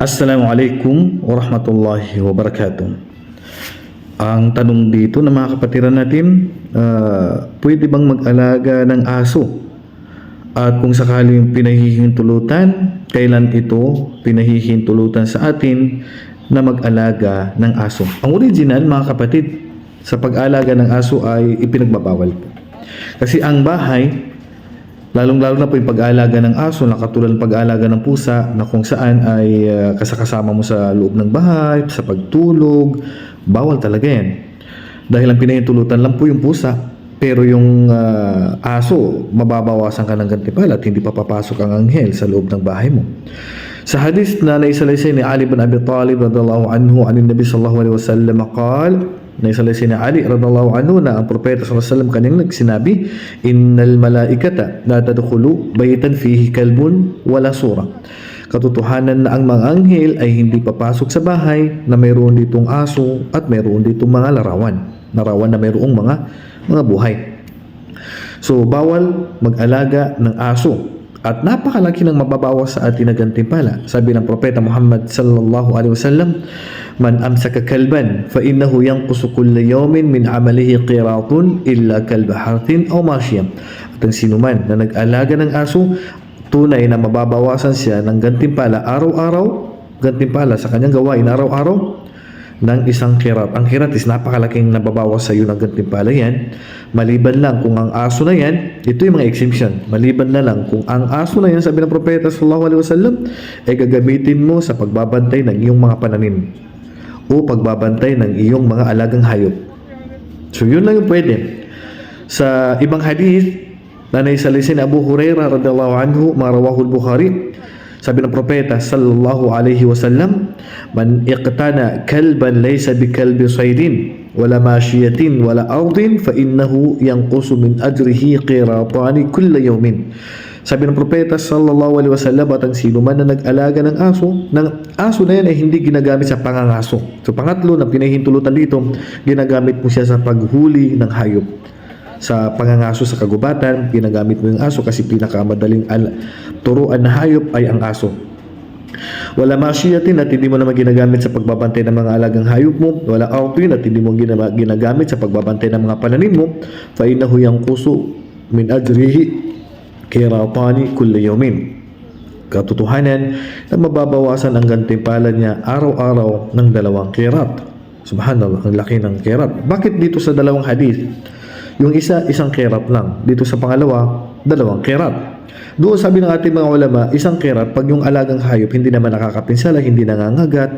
Assalamualaikum warahmatullahi wabarakatuh. Ang tanong dito ng mga kapatiran natin, ah, pwede bang mag-alaga ng aso? At kung sakaling pinahihintulutan, kailan ito pinahihintulutan sa atin na mag-alaga ng aso? Ang original mga kapatid, sa pag-alaga ng aso ay ipinagbabawal po. Kasi ang bahay Lalong-lalo na po yung pag-aalaga ng aso na katulad ng pag-aalaga ng pusa na kung saan ay uh, kasakasama mo sa loob ng bahay, sa pagtulog, bawal talaga yan. Dahil ang pinahintulutan lang po yung pusa, pero yung uh, aso, mababawasan ka ng gantipala at hindi pa papasok ang anghel sa loob ng bahay mo. Sa hadith na naisalaysay ni Ali bin Abi Talib radhiallahu anhu anin Nabi sallallahu alaihi wasallam qal naisalaysay ni Ali radhiallahu anhu na ang propeta sallallahu alaihi wasallam kanyang nagsinabi innal malaikata la tadkhulu baytan fihi kalbun wala sura. Katotohanan na ang mga anghel ay hindi papasok sa bahay na mayroon ditong aso at mayroon ditong mga larawan larawan na mayroong mga mga buhay. So bawal mag-alaga ng aso at napakalaki ng mababawas sa atin na gantimpala. Sabi ng propeta Muhammad sallallahu alaihi wasallam, "Man amsaka kalban fa innahu yanqusu kulla yawmin min amalihi qiratun illa kalba harthin aw mashiyam." At ang sinuman na nag-alaga ng aso, tunay na mababawasan siya ng gantimpala araw-araw, gantimpala sa kanyang gawain araw-araw ng isang kirat. Ang kirat is napakalaking nababawas sa iyo ng gantimpala yan. Maliban lang kung ang aso na yan, ito yung mga exemption. Maliban na lang kung ang aso na yan, sabi ng propeta sallallahu alaihi wasallam, ay gagamitin mo sa pagbabantay ng iyong mga pananim o pagbabantay ng iyong mga alagang hayop. So yun lang yung pwede. Sa ibang hadith, na naisalisin Abu Hurairah radhiallahu anhu, marawahul Bukhari, sabi ng propeta sallallahu alaihi wasallam, "Man iqtana kalban laysa bikalbi saydin wala mashiyatin wala ardin fa innahu yanqusu min ajrihi qiratani kulla yawmin." Sabi ng propeta sallallahu alaihi wasallam at ang sino man na nag-alaga ng aso, ng aso na yan ay hindi ginagamit sa pangangaso. So pangatlo na pinahintulutan dito, ginagamit mo siya sa paghuli ng hayop sa pangangaso sa kagubatan, ginagamit mo yung aso kasi pinakamadaling al- turuan na hayop ay ang aso. Wala mashiyatin at hindi mo naman ginagamit sa pagbabantay ng mga alagang hayop mo. Wala autin at hindi mo gina- ginagamit sa pagbabantay ng mga pananim mo. Fa innahu yanqusu min ajrihi kiratani kulli yawmin. Katotohanan na mababawasan ang gantimpala niya araw-araw ng dalawang kirat. Subhanallah, ang laki ng kirat. Bakit dito sa dalawang hadith? Yung isa, isang kerat lang. Dito sa pangalawa, dalawang kerat. Doon sabi ng ating mga ulama, isang kerat, pag yung alagang hayop hindi naman nakakapinsala, hindi nangangagat.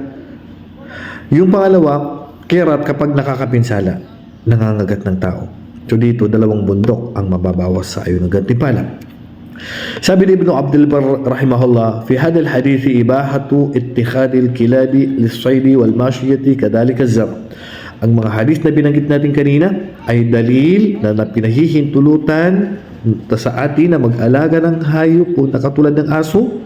Yung pangalawa, kerat kapag nakakapinsala, nangangagat ng tao. So dito, dalawang bundok ang mababawas sa ayon ng gantimpala. sabi ni Ibn Abdul Bar rahimahullah, في هذا الحديث إباحة اتخاذ الكلاب للصيد والماشية كذلك الزرع. Ang mga hadith na binanggit natin kanina ay dalil na napinahihintulutan sa atin na mag-alaga ng hayop o na katulad ng aso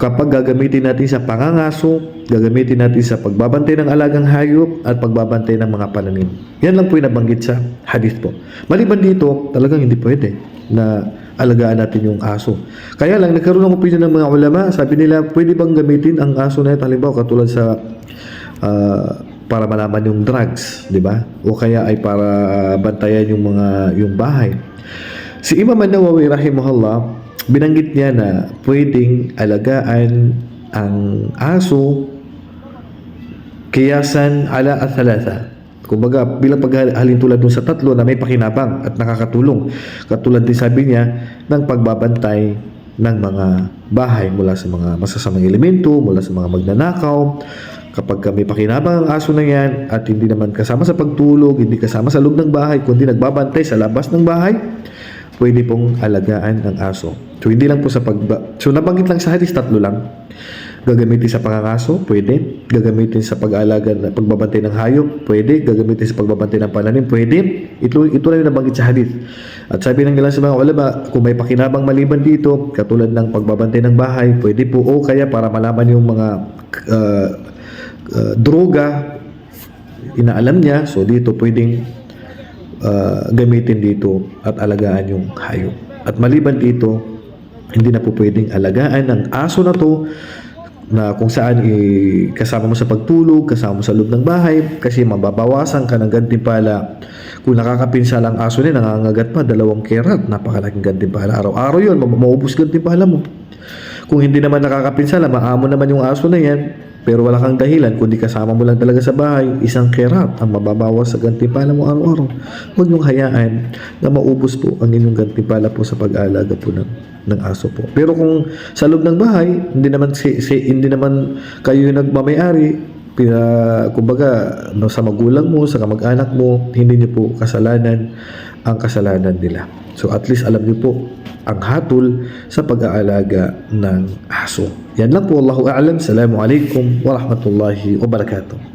kapag gagamitin natin sa pangangaso, gagamitin natin sa pagbabantay ng alagang hayop at pagbabantay ng mga pananim. Yan lang po yung nabanggit sa hadith po. Maliban dito, talagang hindi pwede na alagaan natin yung aso. Kaya lang, nagkaroon ng opinion ng mga ulama, sabi nila, pwede bang gamitin ang aso na ito, halimbawa katulad sa ah, para malaman yung drugs, di ba? O kaya ay para bantayan yung mga yung bahay. Si Imam An-Nawawi rahimahullah, binanggit niya na pwedeng alagaan ang aso kiyasan ala athalatha. Kumbaga, bilang paghalintulad dun sa tatlo na may pakinabang at nakakatulong. Katulad din sabi niya ng pagbabantay ng mga bahay mula sa mga masasamang elemento, mula sa mga magnanakaw, kapag may pakinabang ang aso na yan at hindi naman kasama sa pagtulog, hindi kasama sa loob ng bahay, kundi nagbabantay sa labas ng bahay, pwede pong alagaan ng aso. So, hindi lang po sa pagba... So, nabanggit lang sa hadis, tatlo lang. Gagamitin sa pangangaso, pwede. Gagamitin sa pag-alaga, pagbabantay ng hayop, pwede. Gagamitin sa pagbabantay ng pananim, pwede. Ito, ito lang yung nabanggit sa hadith. At sabi ng ilan sa mga ulama, kung may pakinabang maliban dito, katulad ng pagbabantay ng bahay, pwede po. O kaya para malaman yung mga uh, uh, droga, inaalam niya. So, dito pwedeng uh, gamitin dito at alagaan yung hayop. At maliban dito, hindi na po pwedeng alagaan ng aso na to na kung saan eh, kasama mo sa pagtulog, kasama mo sa loob ng bahay kasi mababawasan ka ng gantimpala. Kung nakakapinsala ang aso niya, nangangagat pa, dalawang kerat, napakalaking gantimpala. Araw-araw yun, ma- maubos gantimpala mo. Kung hindi naman nakakapinsala, maamo naman yung aso na yan, pero wala kang dahilan, kundi kasama mo lang talaga sa bahay, isang kerat ang mababawas sa gantimpala mo araw-araw. Huwag niyong hayaan na maubos po ang inyong gantimpala po sa pag-aalaga po ng, ng aso po. Pero kung sa loob ng bahay, hindi naman si, si- hindi naman kayo yung nagmamayari, pina, kumbaga, no, sa magulang mo, sa kamag-anak mo, hindi niyo po kasalanan ang kasalanan nila. So at least alam niyo po ang hatol sa pag-aalaga ng aso. Yan lang po. Allahu a'lam. Assalamu alaikum wa rahmatullahi wa barakatuh.